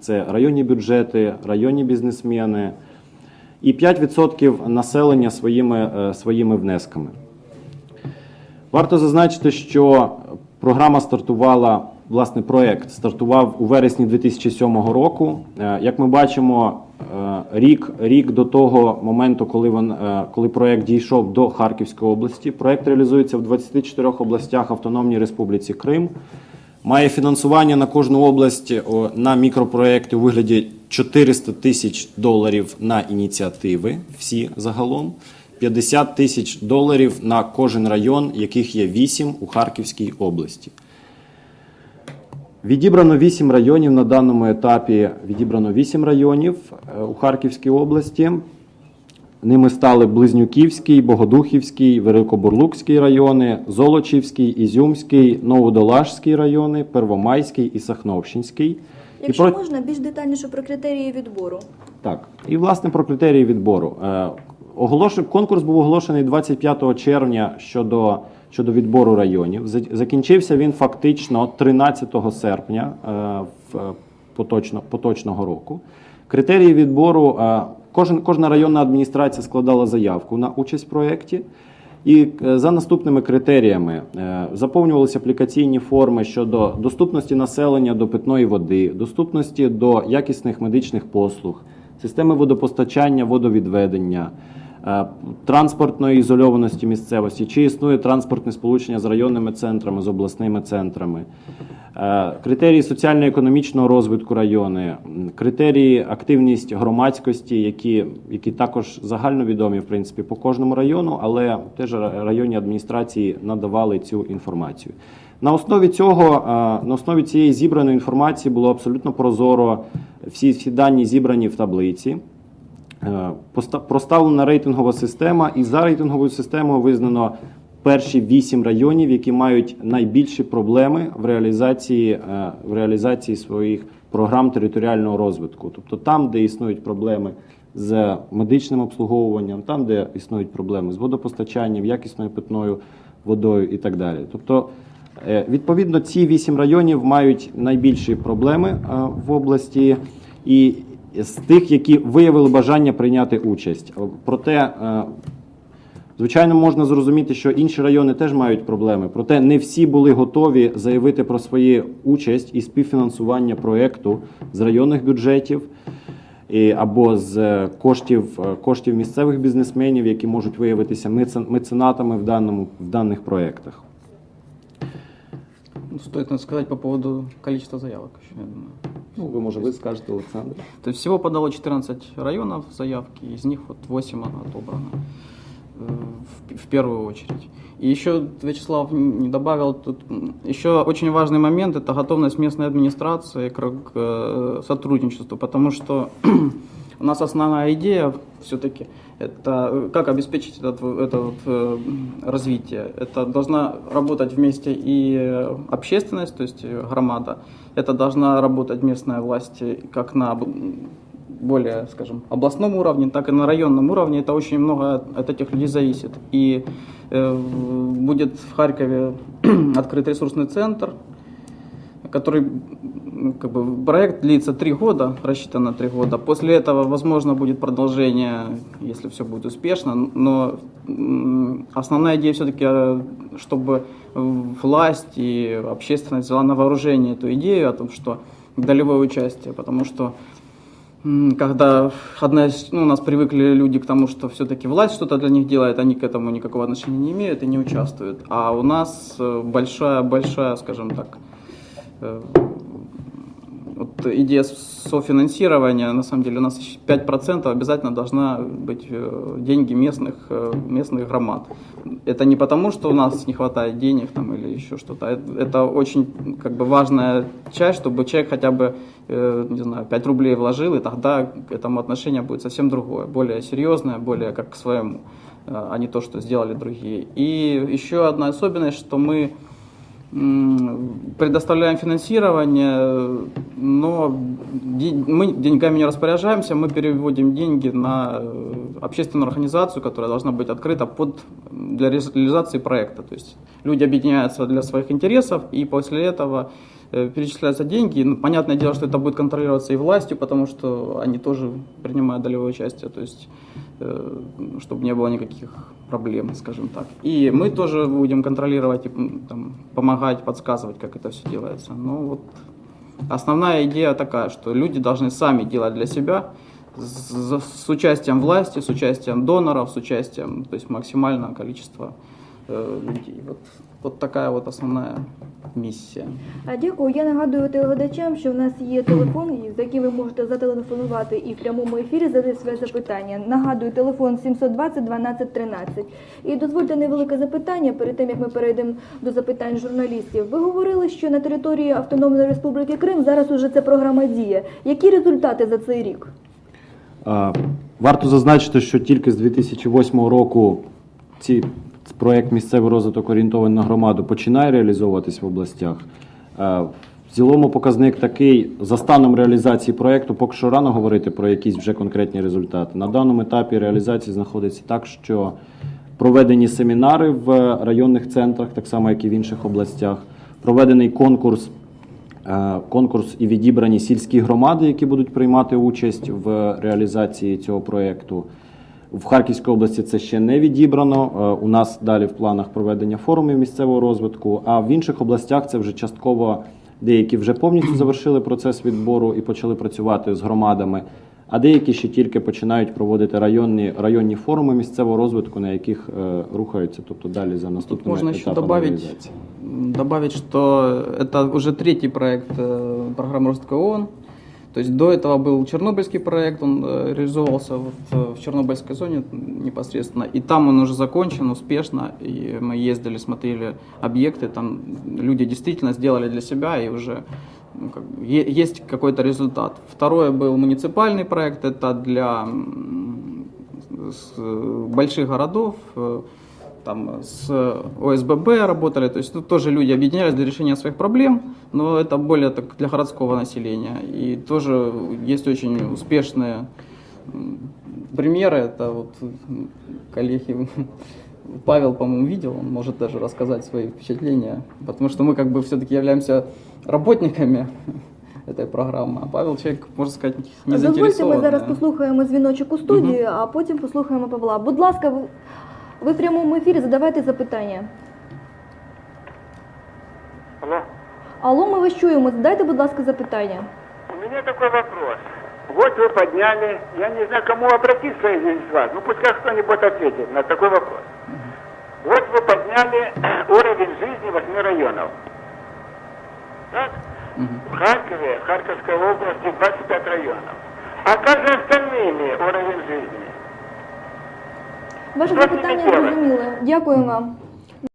Це районні бюджети, районні бізнесмени і 5% населення своїми, е, своїми внесками. Варто зазначити, що програма стартувала, власне, проект стартував у вересні 2007 року. Е, Як ми бачимо, е, рік, рік до того моменту, коли, він, коли проект дійшов до Харківської області, проект реалізується в 24 областях Автономній Республіці Крим. Має фінансування на кожну область на мікропроекти у вигляді 400 тисяч доларів на ініціативи, всі загалом, 50 тисяч доларів на кожен район, яких є 8 у Харківській області. Відібрано 8 районів на даному етапі. Відібрано 8 районів е, у Харківській області. Ними стали Близнюківський, Богодухівський, Великобурлукський райони, Золочівський, Ізюмський, Новодолажський райони, Первомайський і Сахновщинський. Якщо і про... можна, більш детальніше про критерії відбору. Так, і власне про критерії відбору. Е, оголошен... Конкурс був оголошений 25 червня щодо, щодо відбору районів. Закінчився він фактично 13 серпня е, в, е, поточно, поточного року. Критерії відбору кожен, кожна районна адміністрація складала заявку на участь в проєкті. І е, за наступними критеріями е, заповнювалися аплікаційні форми щодо доступності населення до питної води, доступності до якісних медичних послуг, системи водопостачання, водовідведення, транспортної ізольованості місцевості, чи існує транспортне сполучення з районними центрами, з обласними центрами. Е, Критерії соціально-економічного розвитку райони, критерії активність громадськості, які, які також загальновідомі в принципі по кожному району, але теж районні адміністрації надавали цю інформацію. На основі цього, е, на основі цієї зібраної інформації було абсолютно прозоро всі, всі дані зібрані в таблиці. Е, Проставлена рейтингова система, і за рейтинговою системою визнано перші вісім районів, які мають найбільші проблеми в реалізації, е, в реалізації своїх програм територіального розвитку. Тобто там, де існують проблеми з медичним обслуговуванням, там, де існують проблеми з водопостачанням, якісною питною водою і так далі. Тобто, е, відповідно, ці вісім районів мають найбільші проблеми в області. І з тих, які виявили бажання прийняти участь. Проте, е, звичайно, можна зрозуміти, що інші райони теж мають проблеми. Проте не всі були готові заявити про свою участь і співфінансування проєкту з районних бюджетів. Або з коштів, е, коштів місцевих бізнесменів, які можуть виявитися меценатами в, даному, в даних проєктах. Стоит наверное, сказать по поводу количества заявок еще, я думаю. Ну, ви може ви скажете, Олександр. То есть всего подало 14 районов заявки, из них вот 8 отобрано э, в, в первую очередь. И еще Вячеслав не добавил, тут еще очень важный момент, это готовность местной администрации к, к, э, сотрудничеству, потому что у нас основная идея все-таки это как обеспечить этот, это вот, э, развитие. Это должна работать вместе и общественность, то есть громада, это должна работать местная власть как на более, скажем, областном уровне, так и на районном уровне. Это очень много от этих людей зависит. И э, будет в Харькове открыт ресурсный центр, который как бы проект длится три года, рассчитан на три года. После этого, возможно, будет продолжение, если все будет успешно. Но основная идея все-таки, чтобы власть и общественность взяла на вооружение эту идею о том, что долевое участие, потому что когда одна из, ну, у нас привыкли люди к тому, что все-таки власть что-то для них делает, они к этому никакого отношения не имеют и не участвуют. А у нас э, большая, большая, скажем так, э, вот идея софинансирования, на самом деле у нас 5% обязательно должна быть э, деньги местных, э, местных громад. Это не потому, что у нас не хватает денег там, или еще что-то. Это, это очень как бы, важная часть, чтобы человек хотя бы э, не знаю, 5 рублей вложил, и тогда к этому отношение будет совсем другое, более серьезное, более как к своему, э, а не то, что сделали другие. И еще одна особенность, что мы предоставляем финансирование, но мы деньгами не распоряжаемся, мы переводим деньги на э, общественную организацию, которая должна быть открыта под, для реализации проекта. То есть люди объединяются для своих интересов, и после этого э, перечисляются деньги. Ну, понятное дело, что это будет контролироваться и властью, потому что они тоже принимают долевое участие, то есть чтобы не было никаких проблем, скажем так. И мы тоже будем контролировать, и, там, помогать, подсказывать, как это все делается. Но вот основная идея такая, что люди должны сами делать для себя, с, с участием власти, с участием доноров, с участием, то есть максимального количества э, людей. Вот, вот такая вот основная миссия. А дякую. Я нагадую телеглядачам, що в нас є телефон, за яким ви можете зателефонувати і в прямому ефірі задати своє запитання. Нагадую, телефон 720 12 13. І дозвольте невелике запитання перед тим, як ми перейдемо до запитань журналістів. Ви говорили, що на території Автономної Республіки Крим зараз уже ця програма діє. Які результати за цей рік? Е, Варто зазначити, що тільки з 2008 року ці проект місцевий розвиток орієнтований на громаду починає реалізовуватись в областях. Е, В цілому показник такий за станом реалізації проекту, поки що рано говорити про якісь вже конкретні результати. На даному етапі реалізації знаходиться так, що проведені семінари в районних центрах, так само як і в інших областях. Проведений конкурс Е, конкурс і відібрані сільські громади, які будуть приймати участь в реалізації цього проєкту. В Харківській області це ще не відібрано. Е, У нас далі в планах проведення форумів місцевого розвитку. А в інших областях це вже частково деякі вже повністю завершили процес відбору і почали працювати з громадами. А деякі ще тільки починають проводити районні, районні форуми місцевого розвитку, на яких е, рухаються, тобто далі за Тут наступними можно еще етапами добавить, реалізації. м, добавить, что это уже третий проект э, программы Роста ООН. То есть до этого был Чернобыльский проект, он э, реализовывался вот, э, в Чернобыльской зоне непосредственно. И там он уже закончен успешно. И мы ездили, смотрели объекты, там люди действительно сделали для себя и уже ну, как есть какой-то результат. Второе был муниципальный проект, это для больших городов, э, там с ОСББ работали, то есть тут тоже люди объединялись для решения своих проблем, но это более так для городского населения. И тоже есть очень успешные м, примеры, это вот м, коллеги Павел, по-моему, видел, он может даже рассказать свои впечатления, потому что мы как бы все-таки являемся работниками этой программы, а Павел человек, можно сказать, не Дозвольте, ми заинтересованный. зараз послухаємо дзвіночок у студію, а потім послухаємо Павла. Будь ласка, ви, ви в прямому ефірі задавайте запитання. Алло. Алло, ми вас чуємо. Задайте, будь ласка, запитання. У меня такой вопрос. Вот вы подняли, я не знаю, кому обратиться из вас, ну пускай кто-нибудь ответит на такой вопрос. Вот вы подняли уровень жизни восьми районов. Так? В Харькове, в Харьковской области 25 районов. А как же остальными уровень жизни? Ваше запитання зрозуміло. Дякую вам.